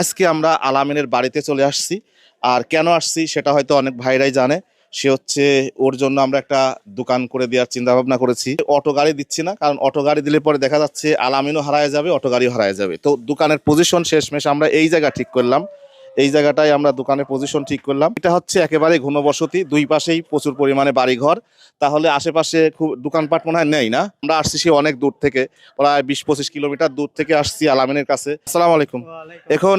আজকে আমরা আলামিনের বাড়িতে চলে আসছি। আর কেন আসছি সেটা হয়তো অনেক ভাইরাই জানে। সে হচ্ছে ওর জন্য আমরা একটা দোকান করে দেওয়ার চিন্তা ভাবনা করেছি। অটো গাড়ি দিচ্ছি না, কারণ অটো গাড়ি দিলে পরে দেখা যাচ্ছে আলামিনও হারায় যাবে, অটো গাড়িও হারায় যাবে। তো দোকানের পজিশন শেষমেশ আমরা এই জায়গা ঠিক করলাম। এই জায়গাটায় আমরা দোকানের পজিশন ঠিক করলাম। এটা হচ্ছে একেবারে ঘনবসতি দুই পাশেই প্রচুর পরিমাণে বাড়িঘর। তাহলে আশেপাশে খুব দোকানপাট মনে হয় নেই না? আমরা আসছি সে অনেক দূর থেকে প্রায় বিশ পঁচিশ কিলোমিটার দূর থেকে আসছি আলামিনের কাছে। আসসালাম আলাইকুম। এখন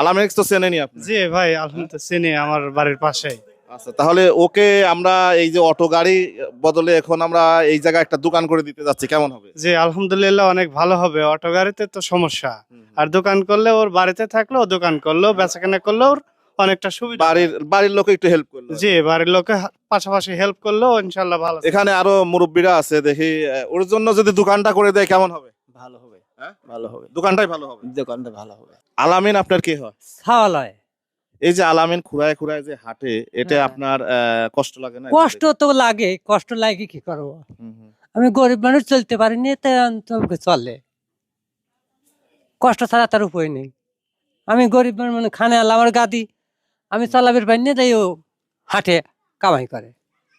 আলামিন তো চেনেনি আপনি। জি ভাই আলহামদুলিল্লাহ চেনে আমার বাড়ির পাশেই। আচ্ছা তাহলে ওকে আমরা এই যে অটো গাড়ি বদলে এখন আমরা এই জায়গায় একটা দোকান করে দিতে যাচ্ছি কেমন হবে? জি আলহামদুলিল্লাহ অনেক ভালো হবে। অটো গাড়িতে তো সমস্যা। আর দোকান করলে ওর বাড়িতে থাকলেও দোকান করলেও বেচাকেনা করলেও ওর অনেকটা সুবিধা। বাড়ির বাড়ির লোকে একটু হেল্প করল। জি বাড়ির লোকে পাশাপাশি হেল্প করলেও ইনশাল্লাহ ভালো। এখানে আরও মুরব্বীরা আছে দেখি ওর জন্য যদি দোকানটা করে দেয় কেমন হবে? ভালো হবে। হ্যাঁ? ভালো হবে। দোকানটাই ভালো হবে? দোকানটা ভালো হবে। আলামিন আপনার কি হয়? খাওয়ালয় এই যে আলামিন খুঁড়ায় খুঁড়ায় যে হাঁটে এটা হ্যাঁ। আপনার কষ্ট লাগে না? কষ্ট তো লাগে কষ্ট লাগে কি করব। আমি গরিব মানুষ চলতে পারিনি চলে। কষ্ট ছাড়া তার উপায় নেই। আমি গরিব মানুষ মানে খানে আল্লাহ আমার গাদি। আমি চালাবের পাইনি তাই ও হাঁটে কামাই করে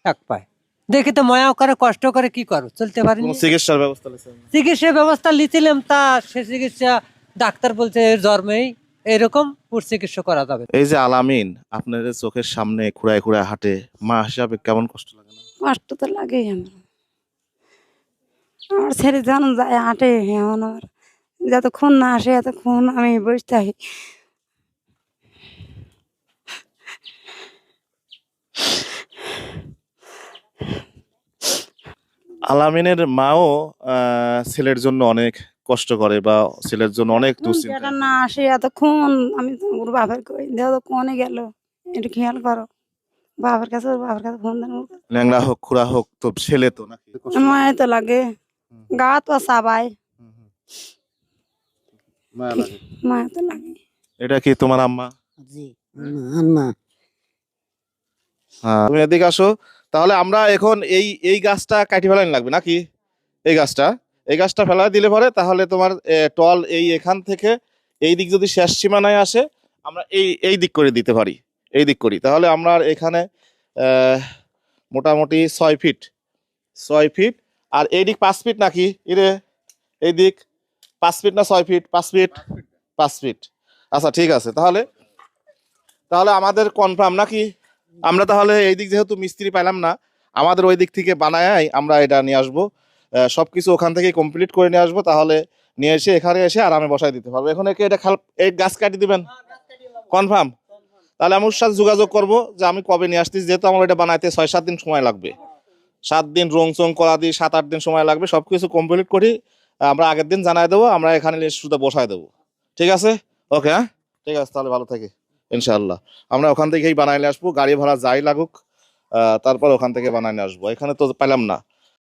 এক পায়। দেখি তো ময়াও করে কষ্ট করে কি করো চলতে পারিনি চিকিৎসার ব্যবস্থা চিকিৎসা ব্যবস্থা লিছিলাম তা সে চিকিৎসা ডাক্তার বলছে জন্মেই। এরকম চিকিৎসা করা যাবে। এই যে আলামিন আপনাদের চোখের সামনে খুঁড়ায় খুঁড়ায় হাঁটে মা হিসাবে কেমন কষ্ট লাগে না? কষ্ট তো লাগেই আমার আমার ছেলে জানুন যায় হাঁটে আমার যতক্ষণ না আসে এতক্ষণ আমি বসে থাকি। আলামিনের মাও ছেলের জন্য অনেক কষ্ট করে বা ছেলের জন্য অনেক দুশ্চিন্তা। না আসে এতক্ষণ আমি তো ওর বাবার কই দেহ তো কোনে গেল। একটু খেয়াল করো। বাবার কাছে ওর বাবার কাছে ফোন দেন ল্যাংড়া হোক খুড়া হোক তো ছেলে তো নাকি? মায়ের তো লাগে। গা তো সাবাই। মায়া তো লাগে। এটা কি তোমার আম্মা? জি না হ্যাঁ তুমি এদিকে আসো। তাহলে আমরা এখন এই এই গাছটা কাটি ফেলাইন লাগবে নাকি? এই গাছটা? এই গাছটা ফেলা দিলে পরে তাহলে তোমার টল এই এখান থেকে এই দিক যদি শেষ সীমানায় আসে, আমরা এই এই দিক করে দিতে পারি, এই দিক করি। তাহলে আমরা এখানে মোটামুটি ছয় ফিট ছয় ফিট, আর এই দিক পাঁচ ফিট নাকি? ইরে, এই দিক পাঁচ ফিট না ছয় ফিট? পাঁচ ফিট পাঁচ ফিট। আচ্ছা ঠিক আছে, তাহলে তাহলে আমাদের কনফার্ম নাকি? আমরা তাহলে এই দিক যেহেতু মিস্ত্রি পাইলাম না, আমাদের ওই দিক থেকে বানায় আমরা এটা নিয়ে আসব। আহ, সবকিছু ওখান থেকে কমপ্লিট করে নিয়ে আসব তাহলে নিয়ে এসে এখানে এসে আরামে বসাই দিতে পারব। এখন একে এটা খাল এই গাছ কাটি দিবেন? কনফার্ম তাহলে আমি ওর সাথে যোগাযোগ করব যে আমি কবে নিয়ে আসতেছি যেহেতু আমার এটা বানাইতে ছয় সাত দিন সময় লাগবে। সাত দিন রং চং করা দিই সাত আট দিন সময় লাগবে সব কিছু কমপ্লিট করি আমরা আগের দিন জানাই দেবো আমরা এখানে শুধু বসাই দেবো। ঠিক আছে? ওকে হ্যাঁ? ঠিক আছে তাহলে ভালো থাকি ইনশাআল্লাহ। আমরা ওখান থেকেই বানাইলে আসব গাড়ি ভাড়া যাই লাগুক তারপর ওখান থেকে বানাইলে আসব। এখানে তো পেলাম না।